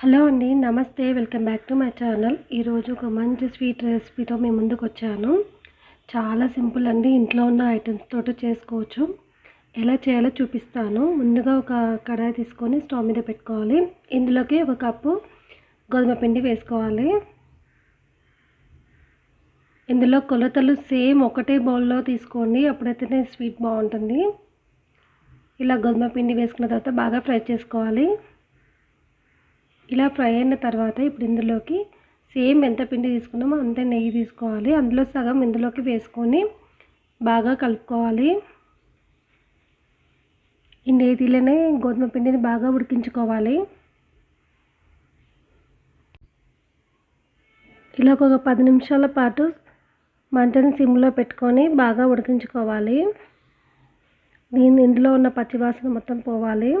Hello అండి నమస్తే welcome back to my channel. ఈరోజు ఒక మంచి స్వీట్ రెసిపీతో మేము ముందుకు వచ్చాను. చాలా సింపుల్ అండి ఇంట్లో ఉన్న ఐటమ్స్ తోటి చేసుకోవచ్చు. ఎలా చేయాలో చూపిస్తాను. ముందుగా ఒక కడాయి తీసుకొని స్టవ్ మీద పెట్టుకోవాలి. ఇందులోకి ఒక కప్పు గోధుమ పిండి వేసుకోవాలి. ఇందులో కొలతలు సేమ్ ఒకటే బౌల్లో తీసుకోండి అప్పుడైతేనే స్వీట్ బాగుంటుంది. ఇలా గోధుమ పిండి వేసుకున్న తర్వాత బాగా ఫ్రై చేసుకోవాలి. ఇలా ఫ్రై అయిన తర్వాత ఇప్పుడు ఇందులోకి సేమ్ ఎంత పిండి తీసుకున్నామో అంతే నెయ్యి తీసుకోవాలి. అందులో సగం ఇందులోకి వేసుకొని బాగా కలుపుకోవాలి. ఈ నెయ్యిలోనే గోధుమ పిండిని బాగా ఉడికించుకోవాలి. ఇలా ఒక పది నిమిషాల పాటు మంటని సిమ్లో పెట్టుకొని బాగా ఉడికించుకోవాలి. దీని ఇందులో ఉన్న పచ్చివాసన మొత్తం పోవాలి.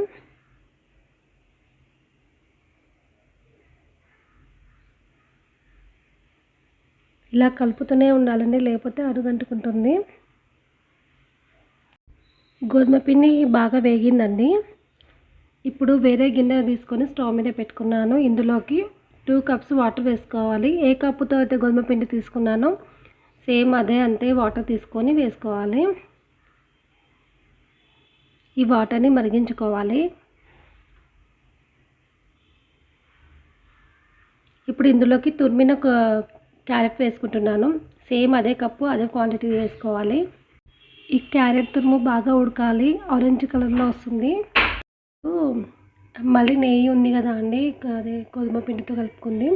ఇలా కలుపుతూనే ఉండాలండి లేకపోతే అరుగంటుకుంటుంది. గోధుమ పిండి బాగా వేగిందండి. ఇప్పుడు వేరే గిన్నె తీసుకొని స్టవ్ మీద పెట్టుకున్నాను. ఇందులోకి టూ కప్స్ వాటర్ వేసుకోవాలి. ఏ కప్పుతో అయితే గోధుమ పిండి తీసుకున్నానో సేమ్ అదే అంతే వాటర్ తీసుకొని వేసుకోవాలి. ఈ వాటర్ని మరిగించుకోవాలి. ఇప్పుడు ఇందులోకి తురిమిన క్యారెట్ వేసుకుంటున్నాను. సేమ్ అదే కప్పు అదే క్వాంటిటీ వేసుకోవాలి. ఈ క్యారెట్ తురుము బాగా ఉడకాలి. ఆరెంజ్ కలర్లో వస్తుంది. మళ్ళీ నెయ్యి ఉంది కదా అండి అదే గోధుమ పిండితో కలుపుకుంది.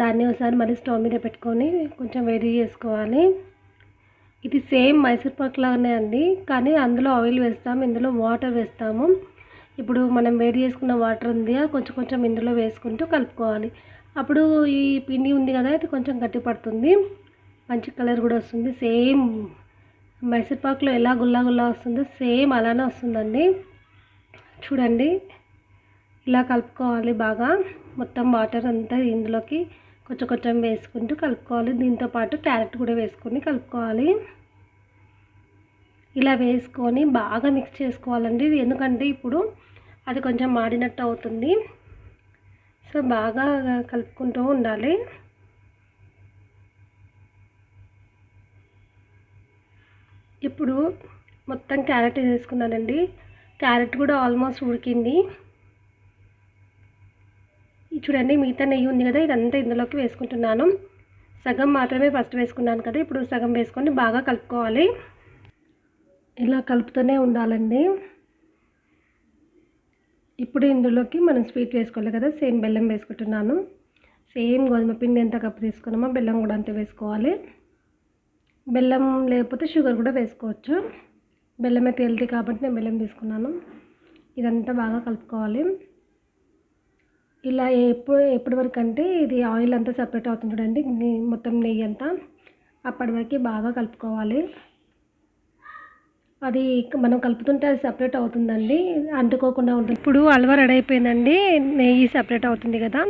దాన్ని ఒకసారి మళ్ళీ స్టవ్ మీద పెట్టుకొని కొంచెం వేడి చేసుకోవాలి. ఇది సేమ్ మైసూర్ పాక్ లాగానే అండి కానీ అందులో ఆయిల్ వేస్తాము ఇందులో వాటర్ వేస్తాము. ఇప్పుడు మనం వేడి చేసుకున్న వాటర్ ఉంది కొంచెం కొంచెం ఇందులో వేసుకుంటూ కలుపుకోవాలి. అప్పుడు ఈ పిండి ఉంది కదా ఇది కొంచెం గట్టి పడుతుంది. మంచి కలర్ కూడా వస్తుంది. సేమ్ మైసూర్పాకులో ఎలా గుల్లా గుల్లా వస్తుందో సేమ్ అలానే వస్తుందండి. చూడండి ఇలా కలుపుకోవాలి బాగా. మొత్తం వాటర్ అంతా ఇందులోకి కొంచెం కొంచెం వేసుకుంటూ కలుపుకోవాలి. దీంతో పాటు క్యారెట్ కూడా వేసుకొని కలుపుకోవాలి. ఇలా వేసుకొని బాగా మిక్స్ చేసుకోవాలండి. ఎందుకంటే ఇప్పుడు అది కొంచెం మాడినట్టు అవుతుంది. సో బాగా కలుపుకుంటూ ఉండాలి. ఇప్పుడు మొత్తం క్యారెట్ వేసుకున్నానండి. క్యారెట్ కూడా ఆల్మోస్ట్ ఉడికింది. చూడండి మిగతా నెయ్యి ఉంది కదా ఇదంతా ఇందులోకి వేసుకుంటున్నాను. సగం మాత్రమే ఫస్ట్ వేసుకున్నాను కదా ఇప్పుడు సగం వేసుకొని బాగా కలుపుకోవాలి. ఇలా కలుపుతూనే ఉండాలండి. ఇప్పుడు ఇందులోకి మనం స్వీట్ వేసుకోవాలి కదా సేమ్ బెల్లం వేసుకుంటున్నాను. సేమ్ గోధుమ పిండి ఎంత కప్పు తీసుకున్నామో బెల్లం కూడా అంతే వేసుకోవాలి. బెల్లం లేకపోతే షుగర్ కూడా వేసుకోవచ్చు. బెల్లం అయితే హెల్తీ కాబట్టి నేను బెల్లం తీసుకున్నాను. ఇదంతా బాగా కలుపుకోవాలి. ఇలా ఎప్పుడు ఎప్పటి వరకు అంటే ఇది ఆయిల్ అంతా సపరేట్ అవుతుంది చూడండి మొత్తం నెయ్యి అంతా అప్పటి వరకు బాగా కలుపుకోవాలి. అది మనం కలుపుతుంటే అది సపరేట్ అవుతుందండి. అంటుకోకుండా ఉంటుంది. ఇప్పుడు అల్వా రెడీ అయిపోయిందండి. నెయ్యి సపరేట్ అవుతుంది కదా.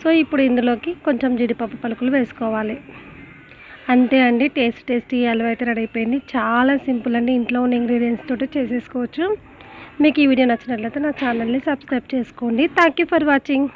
సో ఇప్పుడు ఇందులోకి కొంచెం జీడిపప్పు పలుకులు వేసుకోవాలి. అంతే అండి. టేస్ట్ టేస్టీ అల్వా అయితే రెడీ అయిపోయింది. చాలా సింపుల్ అండి. ఇంట్లో ఉన్న ఇంగ్రీడియంట్స్ తోటి చేసేసుకోవచ్చు. మీకు ఈ వీడియో నచ్చినట్లయితే నా ఛానల్ని సబ్స్క్రైబ్ చేసుకోండి. Thank you for watching